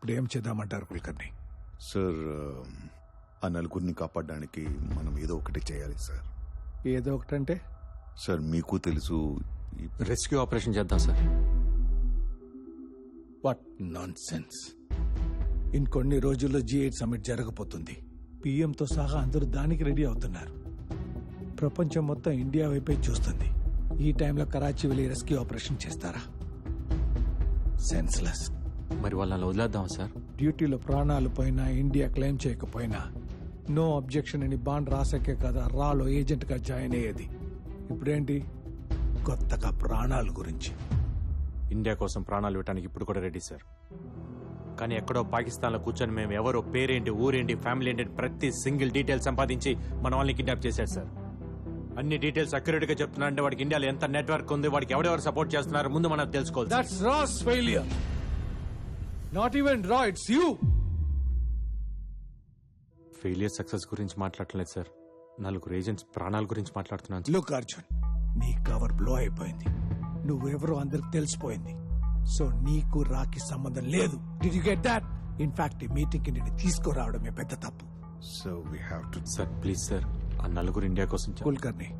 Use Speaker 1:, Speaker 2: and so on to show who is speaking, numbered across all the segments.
Speaker 1: ఇప్పుడు ఏం చేద్దామంటారు కుల్కర్ని
Speaker 2: సార్ ఆ నలుగురిని కాపాడడానికి మనం ఏదో ఒకటి చేయాలి సార్.
Speaker 1: ఏదో ఒకటంటే?
Speaker 2: సార్ మీకు తెలుసు
Speaker 3: రెస్క్యూ ఆపరేషన్ చేద్దాం సార్.
Speaker 1: వాట్ నాన్ సెన్స్ ఇంకొన్ని రోజుల్లో జీ ఎయిట్ సమిట్ జరగబోతుంది. పిఎంతో సహా అందరూ దానికి రెడీ అవుతున్నారు. ప్రపంచం మొత్తం ఇండియా వైపే చూస్తుంది. ఈ టైంలో కరాచీ వెళ్ళి రెస్క్యూ ఆపరేషన్ చేస్తారా? సెన్స్లెస్
Speaker 3: మరి వాళ్ళని వదిలేద్దాం సార్?
Speaker 1: డ్యూటీలో ప్రాణాలు పోయినా ఇండియా క్లెయిమ్ చేయకపోయినా నో అబ్జెక్షన్ అని బాండ్ రాసాకే కదా రాలో ఏజెంట్గా జాయిన్ అయ్యేది. ఇప్పుడేంటి? కొత్తగా ప్రాణాల గురించి.
Speaker 3: ఇండియా కోసం ప్రాణాలు ఇవ్వడానికి ఇప్పుడు కూడా రెడీ సార్. కానీ ఎక్కడో పాకిస్తాన్లో కూర్చొని మేము ఎవరో పేరేంటి ఊరేంటి ఫ్యామిలీ ఏంటి అని ప్రతి సింగిల్ డీటెయిల్ సంపాదించి మన వాళ్ళని కిడ్నాప్ చేశారు సార్. అన్ని డీటెయిల్స్ అక్యురేట్గా చెప్తున్నారంటే వాడికి ఇండియాలో ఎంత నెట్వర్క్ ఉంది వాడికి ఎవరెవరు సపోర్ట్ చేస్తున్నారు ముందు మనం తెలుసుకోవాలి.
Speaker 1: That's RAW's failure not even రా ఇట్స్ యూ
Speaker 3: ఫెయిలియర్ సక్సెస్ గురించి మాట్లాడలేదు సార్ నలుగురు ఏజెంట్స్ ప్రాణాల గురించి మాట్లాడుతున్నాను.
Speaker 1: లుక్ అర్జున్ నీ కవర్ బ్లో అయిపోయింది. నువ్వెవరో అందరికి తెలిసిపోయింది. సో నీకు రాకి సంబంధం లేదు. Did you get that in fact ఈ మీటింగ్కి నేను తీసుకురావడమే పెద్ద తప్పు.
Speaker 2: So we have to
Speaker 3: sir please sir ఆ నలుగురు ఇండియా కోసం
Speaker 1: కుల్కర్ని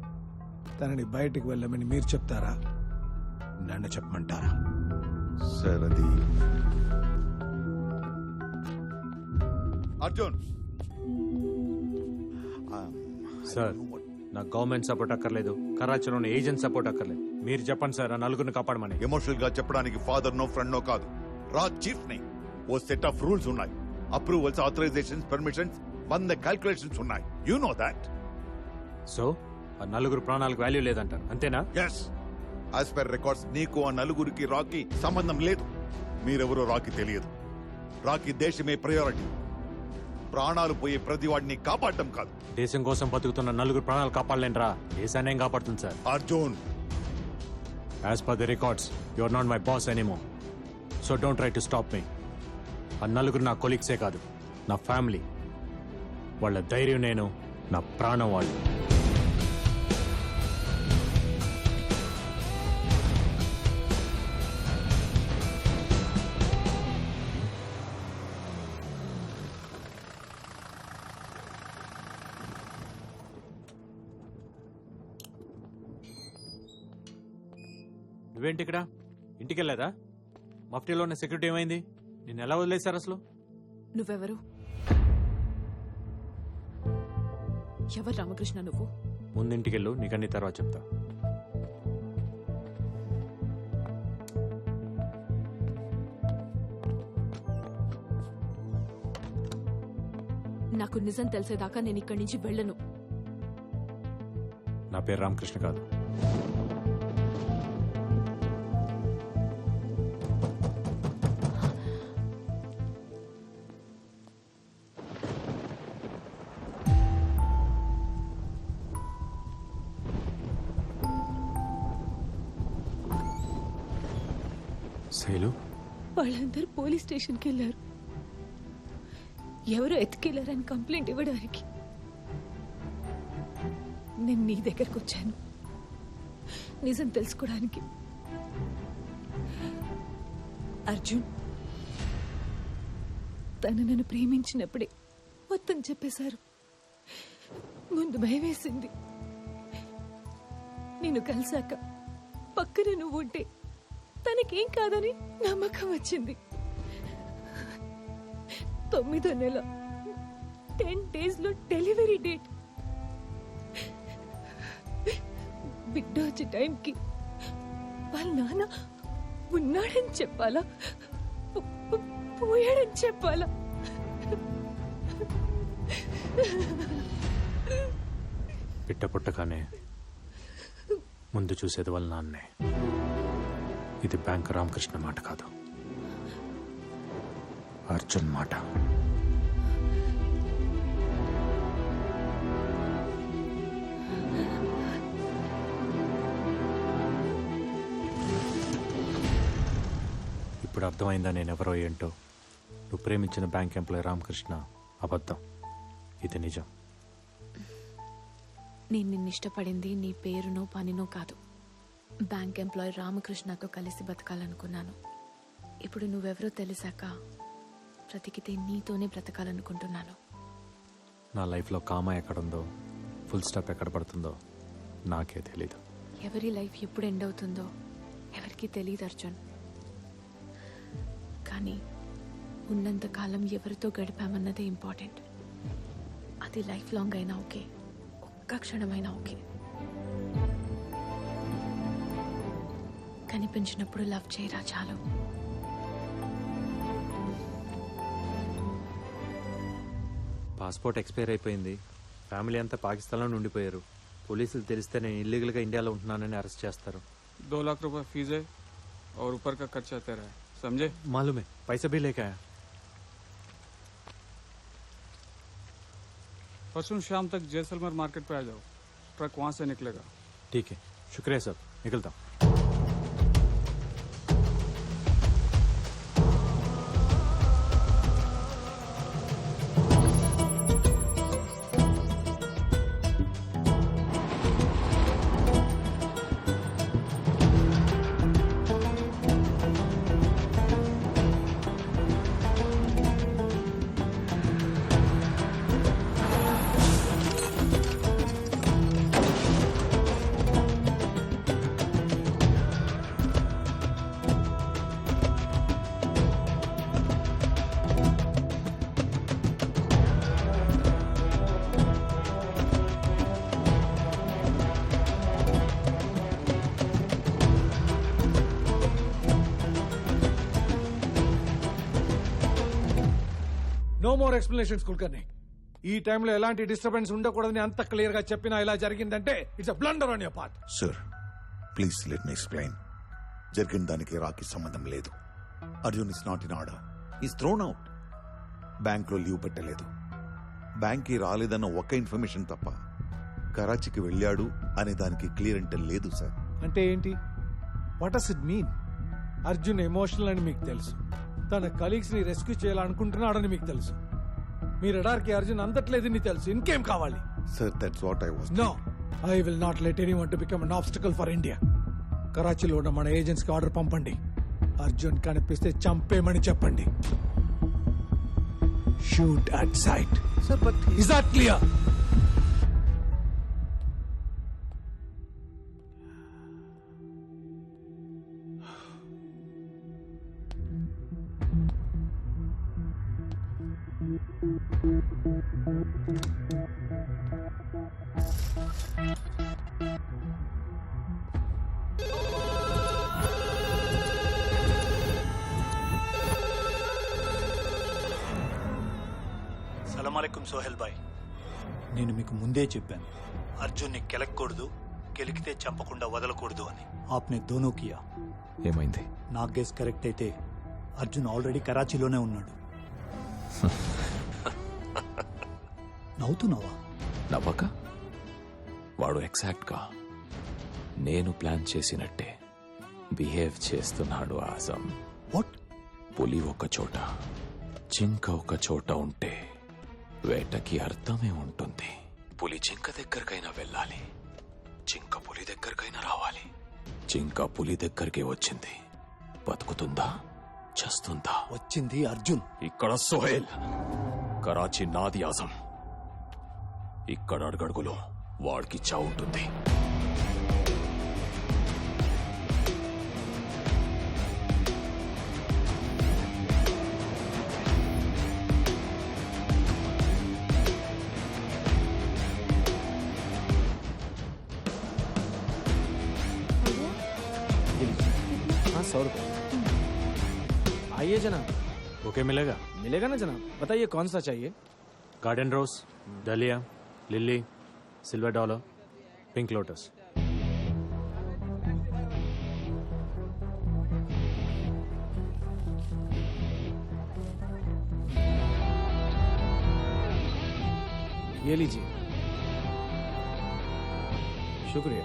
Speaker 1: తనని బయటికి వెళ్ళమని మీరు చెప్తారా? నన్ను చెప్పమంటారా?
Speaker 2: సార్ అది అర్జున్.
Speaker 3: సార్ నాకు గవర్నమెంట్ సపోర్ట్ అక్కర్లేదు. కరాచీలో ఉన్న ఏజెంట్ సపోర్ట్ అక్కర్లేదు. మీరు చెప్పండి సార్ ఆ నలుగురిని కాపాడమని.
Speaker 2: ఎమోషనల్గా చెప్పడానికి ఫాదర్ నో ఫ్రెండ్ నో కాదు. రా చీఫ్ని ఓ సెట్ ఆఫ్ రూల్స్ ఉన్నాయి. అప్రూవల్స్ ఆథరైజేషన్స్ పర్మిషన్స్ వంద క్యాల్కులేషన్స్ ఉన్నాయి. యు నో దాట్
Speaker 3: సో ఆ నలుగురు ప్రాణాలకు వాల్యూ లేదంటారు. అంతేనా?
Speaker 2: ఎస్ యాజ్ పర్ రికార్డ్స్ నీకు ఆ నలుగురికి రాకి సంబంధం లేదు. మీరెవరో రాకి తెలియదు. రాకి దేశమే ప్రయారిటీ ప్రాణాలు పోయే ప్రతి వాడిని కాపాడటం కాదు.
Speaker 3: దేశం కోసం బతుకుతున్న నలుగురు ప్రాణాలు కాపాడలేంట్రా దేశాన్ని ఏం కాపాడుతుంది sir.
Speaker 2: Arjun.
Speaker 3: As per the records you are not my boss anymore so don't try to stop me ఆ నలుగురు నా కొలీగ్సే కాదు నా ఫ్యామిలీ వాళ్ళ ధైర్యం నేను నా ప్రాణం వాళ్ళు. నువ్వేంటి ఇక్కడ? ఇంటికి వెళ్ళలేదా మఫ్టీలో ఉన్న సెక్యూరిటీ ఏమైంది? నేను ఎలా వదిలేశారు అసలు?
Speaker 4: నువ్వెవరు? ఎవరు రామకృష్ణ నువ్వు?
Speaker 3: ముందు ఇంటికి వెళ్ళు నీకు అన్ని తర్వాత చెప్తా.
Speaker 4: నాకు నిజం తెలిసేదాకా నేను ఇక్కడి నుంచి వెళ్ళను.
Speaker 3: నా పేరు రామకృష్ణ కాదు. శైలు?
Speaker 4: వాళ్ళందరూ పోలీస్ స్టేషన్కి వెళ్ళారు. ఎవరో ఎత్తుకెళ్ళారని కంప్లైంట్ ఇవ్వడానికి. నేను నీ దగ్గరకు వచ్చాను. నిజం తెలుసుకోవడానికి. అర్జున్ తను నన్ను ప్రేమించినప్పుడే మొత్తం చెప్పేశారు. ముందు భయం వేసింది నేను కలిసాక పక్కన నువ్వు ఉంటే తనకేం కాదని నమ్మకం వచ్చింది. తొమ్మిదో నెల టెన్ డేస్లో డెలివరీ డేట్. బిడ్డ వచ్చే టైంకి వాళ్ళ నాన్న ఉన్నాడని చెప్పాలా? పోయాడని చెప్పాలా?
Speaker 3: పిట్ట పుట్టగానే ముందు చూసేది వాళ్ళ నాన్నే. ఇది బ్యాంక్ రామకృష్ణ మాట కాదు. అర్జున్ మాట. ఇప్పుడు అర్థమైందా నేను ఎవరో ఏంటో? నువ్వు ప్రేమించిన బ్యాంక్ ఎంప్లాయ్ రామకృష్ణ అబద్ధం. ఇది నిజం.
Speaker 4: నేను నిన్ను ఇష్టపడింది నీ పేరునో పనినో కాదు. బ్యాంక్ ఎంప్లాయ్ రామకృష్ణతో కలిసి బతకాలనుకున్నాను. ఇప్పుడు నువ్వెవరో తెలిసాక బ్రతికితే నీతోనే బ్రతకాలనుకుంటున్నాను.
Speaker 3: నా లైఫ్లో కామా ఎక్కడుందో ఫుల్ స్టాప్ ఎక్కడ పడుతుందో నాకే తెలీదు.
Speaker 4: ఎవరి లైఫ్ ఎప్పుడు ఎండ్ అవుతుందో ఎవరికి తెలియదు అర్జున్. కానీ ఉన్నంత కాలం ఎవరితో గడిపామన్నదే ఇంపార్టెంట్. అది లైఫ్ లాంగ్ అయినా ఓకే ఒక్క క్షణమైనా ఓకే. కనిపించినప్పుడు లవ్ చేయరా చాలు
Speaker 3: పాస్పోర్ట్ ఎక్స్పైర్ అయిపోయింది ఫ్యామిలీ అంతా పాకిస్తాన్లో ఉండిపోయారు పోలీసులు తెలిస్తే నేను ఇల్లీగల్గా ఇండియాలో ఉంటున్నానని అరెస్ట్ చేస్తారు
Speaker 5: दो लाख रुपए फीस है और ऊपर का खर्चा तेरा है समझे
Speaker 3: मालूम है पैसा भी लेके आया
Speaker 5: परसों शाम तक जैसलमेर मार्केट पे आ जाओ ट्रक वहां से निकलेगा
Speaker 3: ठीक है शुक्रिया सर निकलता हूँ
Speaker 1: నో మోర్ ఎక్స్ప్లెనేషన్స్ కుల్కర్ని ఈ టైంలో ఎలాంటి డిస్టర్బెన్స్ ఉండకూడదని అంత క్లియర్గా చెప్పినా ఇలా జరిగిందంటే it's blunder on your part
Speaker 2: sir please let me explain జరిగిన దానికి రాకి సంబంధం లేదు. Arjun is not in order is thrown out బ్యాంక్లో లీవ్ పెట్టలేదు. బ్యాంక్కి రాలేదన్న ఒక్క ఇన్ఫర్మేషన్ తప్ప కరాచీకి వెళ్ళాడు అనే దానికి క్లియర్ అంటే లేదు సార్
Speaker 1: అంటే ఏంటి? What does it mean Arjun emotional అని మీకు తెలుసు. తన కలీగ్స్ని రెస్క్యూ చేయాలనుకుంటున్నాడని మీకు తెలుసు. మీ రడార్కి అర్జున్ అందట్లేదని తెలుసు. ఇంకేం కావాలి?
Speaker 2: Sir that's what I
Speaker 1: was no I will not let anyone to become an obstacle for India కరాచీలో ఉన్న మన ఏజెంట్స్కి ఆర్డర్ పంపండి. అర్జున్ కనిపిస్తే చంపేమని చెప్పండి. Shoot at sight
Speaker 2: sir but
Speaker 1: is that clear
Speaker 6: సలామలైకుం Sohail bye నేను మీకు ముందే చెప్పాను. అర్జున్ని కెలక్కూడదు కెలికితే చంపకుండా వదలకూడదు అని. ఆప్నే దోనో కియా.
Speaker 3: ఏమైంది?
Speaker 6: నా గెస్ కరెక్ట్ అయితే అర్జున్ ఆల్రెడీ కరాచీలోనే ఉన్నాడు. నవ్వుతున్నావా?
Speaker 7: నవ్వక? వాడు ఎగ్జాక్ట్గా నేను ప్లాన్ చేసినట్టే బిహేవ్ చేస్తున్నాడు ఆజం
Speaker 6: వాట్?
Speaker 7: పులి ఒక చోట జింక ఒక చోట ఉంటే వేటకి అర్థమే ఉంటుంది. పులి జింక దగ్గరకైనా వెళ్ళాలి. జింక పులి దగ్గరకైనా రావాలి. జింక పులి దగ్గరికి వచ్చింది. బతుకుతుందా? చస్తుందా?
Speaker 6: వచ్చింది అర్జున్.
Speaker 7: ఇక్కడ సోహెల్. కరాచీ నాది ఆజం ఇక్కడ అడుగడుగులో వాడికి చావు ఉంటుంది
Speaker 8: हाँ सौ रुपये आइए जनाब
Speaker 3: ओके मिलेगा
Speaker 8: मिलेगा ना जनाब बताइए कौन सा चाहिए
Speaker 3: गार्डन रोज डलिया lily silver dollar pink lotus
Speaker 8: ये लीजिए। शुक्रिया।